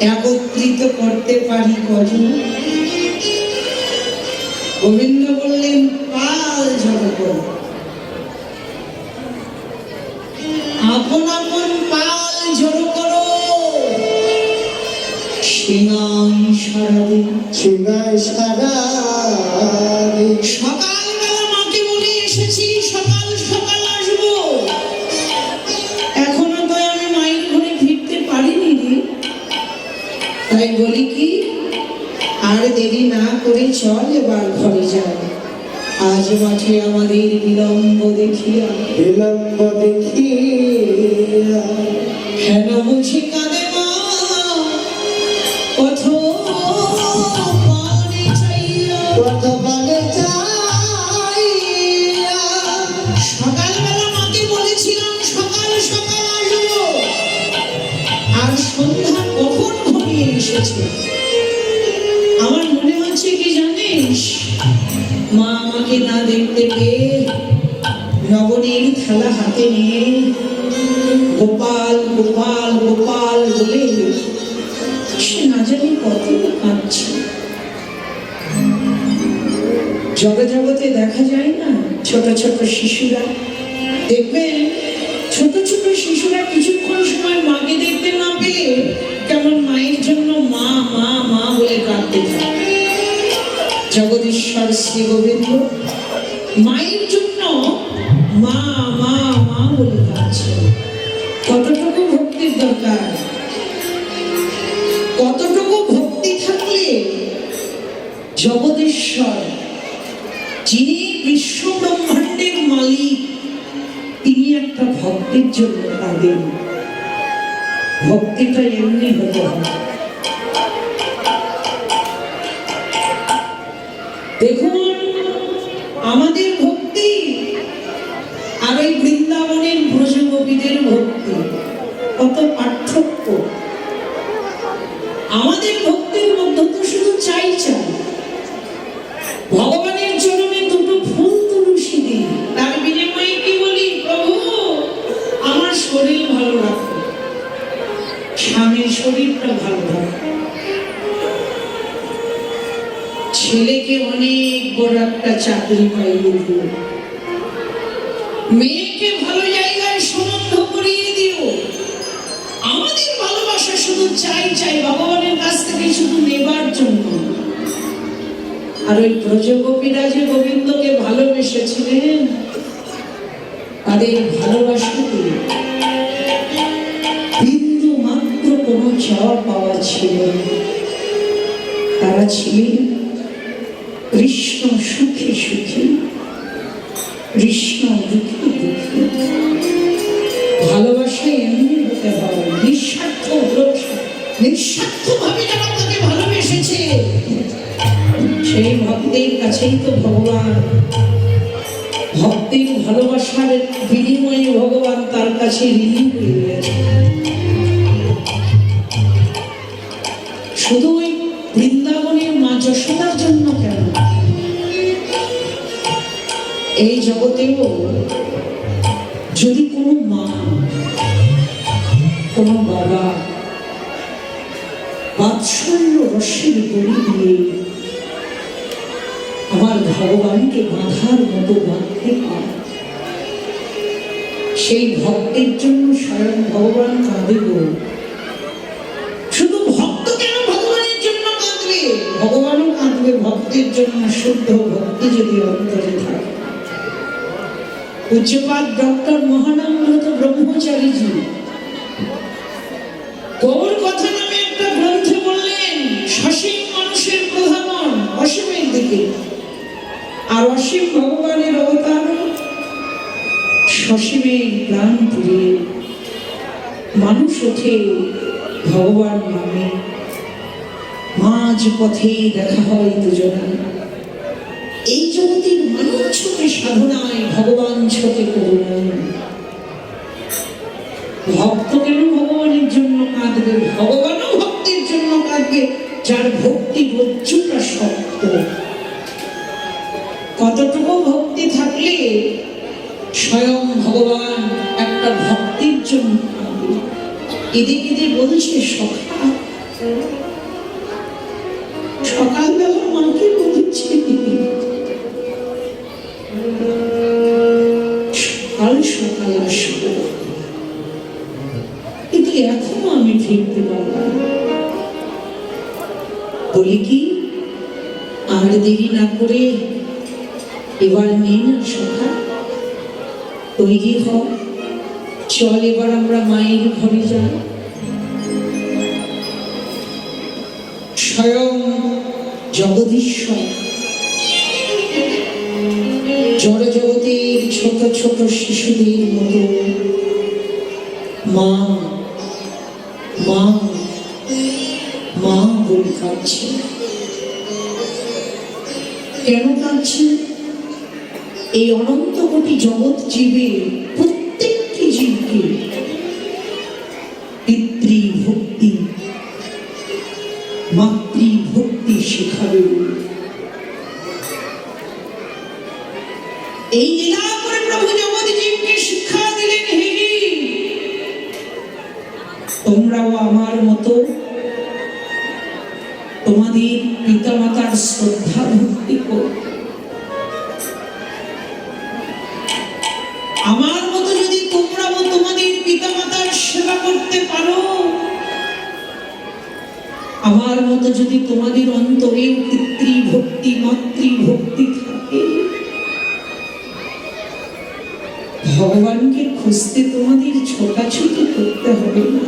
একত্রিত করতে পারি কজন গোবিন্দ বললেন পাল করো আপন আপন পাল জড়ো করো। দিন সিংহায় সারা তাই বলি কি আর দেরি না করে চল এবার ঘরে যাও আজ মাঠে আমাদের বিলম্ব দেখিয়া বিলম্ব দেখিয়া। কেন বুঝি কাঁদে মা কত নবনীর থালা হাতে নিয়ে গোপাল গোপাল গোপাল বলে সে না জানি কত কাঁদছে। জগজগতে দেখা যায় না ছোট ছোট শিশুরা। দেখবেন ছোট ছোট শিশুরা কিছুক্ষণ সময় মাকে দেখতে না পেলে কেমন মায়ের জন্য মা মা মা বলে কাঁদতে থাকে। জগদীশ্বর শ্রী গোবিন্দ মায়ের জন্য মা মা মা বলে কতটুকু ভক্তির দরকার? কতটুকু ভক্তি থাকলে যিনি বিশ্ব ব্রহ্মাণ্ডের মালিক, তিনি একটা ভক্তের জন্য কাঁদেন ভক্তিটা এমনি হতে হবে। দেখুন আমাদের ভক্তি আর ওই বৃন্দাবনের ব্রজগোপীদের ভক্তি কত পার্থক্য। আমাদের ভক্তির মধ্যে তো শুধু চাই চাই। ভগবানের চরণে দুটো ফুল তুলসী দিই। তার বিনিময়ে কি বলি, প্রভু, আমার শরীর ভালো রাখো। স্বামীর শরীরটা ভালো রাখো। ছেলেকে অনেক বড় একটা চাকরি পাইয়ে দিও মেয়েকে ভালো জায়গায় সম্বন্ধ করিয়ে দিও আমাদের ভালোবাসা শুধু চাই চাই, ভগবানের কাছ থেকে শুধু নেবার জন্য। আর ওই ব্রজগোপীরা যে গোবিন্দকে ভালোবেসেছিলেন? তাদের ভালোবাসাতে বিন্দু মাত্র কোনো চাওয়া পাওয়া ছিল। তারা ছিলেন কৃষ্ণ সুখে সুখী, কৃষ্ণ দুঃখে দুঃখী। ভালোবাসা এমনি হতে হবে, নিঃস্বার্থ নিঃস্বার্থ ভাবে যারা তাকে ভালোবেসেছে। সেই ভক্তের কাছেই তো ভগবান। ভক্তের ভালোবাসার বিনিময়ে ভগবান তার কাছে ঋণী হয়ে গেছে। এই জগতেও যদি কোনো মা, কোনো বাবা বাৎসল্য রসের বড়ি দিয়ে আমার ভগবানকে বাঁধার মতো বাঁধতে পারে, সেই ভক্তের জন্য স্বয়ং ভগবান কাঁদে গো শুধু ভক্ত কেন ভগবানের জন্য কাঁদবে? ভগবানও কাঁদবে, ভক্তের জন্য শুদ্ধ ভক্তি যদি অন্তরে থাকে। পূজ্যপাত ডক্টর মহানন্দ ব্রহ্মচারীজি গৌর কথা নামে একটা গ্রন্থে বললেন, সসীম মানুষের প্রধান অসীমের দিকে। আর অসীম ভগবানের অবতার সসীমের প্রাণ পুড়ে মানুষ ওঠে ভগবান নামে। মাঝ পথে দেখা হয় দুজনে জগতের মানুষ সাধনায় ভগবান ছোটে করুণায় ভক্ত কেন ভগবানের জন্য কাঁদবে, ভগবানও ভক্তের জন্য কাঁদবে, যার ভক্তি বজ্রটা শক্ত। কতটুকু ভক্তি থাকলে স্বয়ং ভগবান একটা ভক্তির জন্য কাঁদবে? কেঁদে কেঁদে বলছে সখা করে এবার নিন সখা তৈরি হ চল এবার আমরা মায়ের ঘরে যাই। স্বয়ং জগদীশ্বর। জড় জগতের ছোট ছোট শিশুদের মতো মা মা মা বলে কাঁদছে। কেন কাঁদছে এই অনন্ত কোটি জগৎ জীবে প্রত্যেকটি জীবকে পিতৃভক্তি, মাতৃভক্তি শেখাবে। এই লীলা করে প্রভু জগৎজীবকে শিক্ষা দিলেন হেরি তোমরাও আমার মতো তোমাদের পিতামাতার শ্রদ্ধা ভক্তি আমার মতো যদি তোমরাও তোমাদের পিতামাতার সেবা করতে পারো, আমার মতো যদি তোমাদের অন্তরে পিতৃভক্তি, মাতৃভক্তি থাকে, ভগবানকে খুঁজতে তোমাদের ছোটাছুটি করতে হবে না।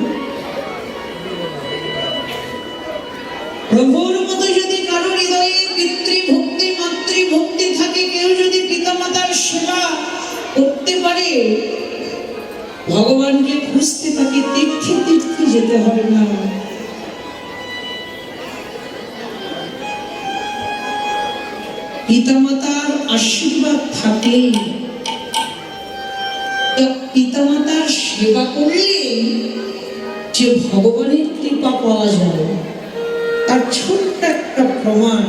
পারে। ভগবানকে খুঁজতে তাকে তীর্থে তীর্থে যেতে হবে না। পিতামাতার আশীর্বাদ থাকলে পিতামাতার সেবা করলে যে ভগবানের কৃপা পাওয়া যায়, তার ছোট্ট একটা প্রমাণ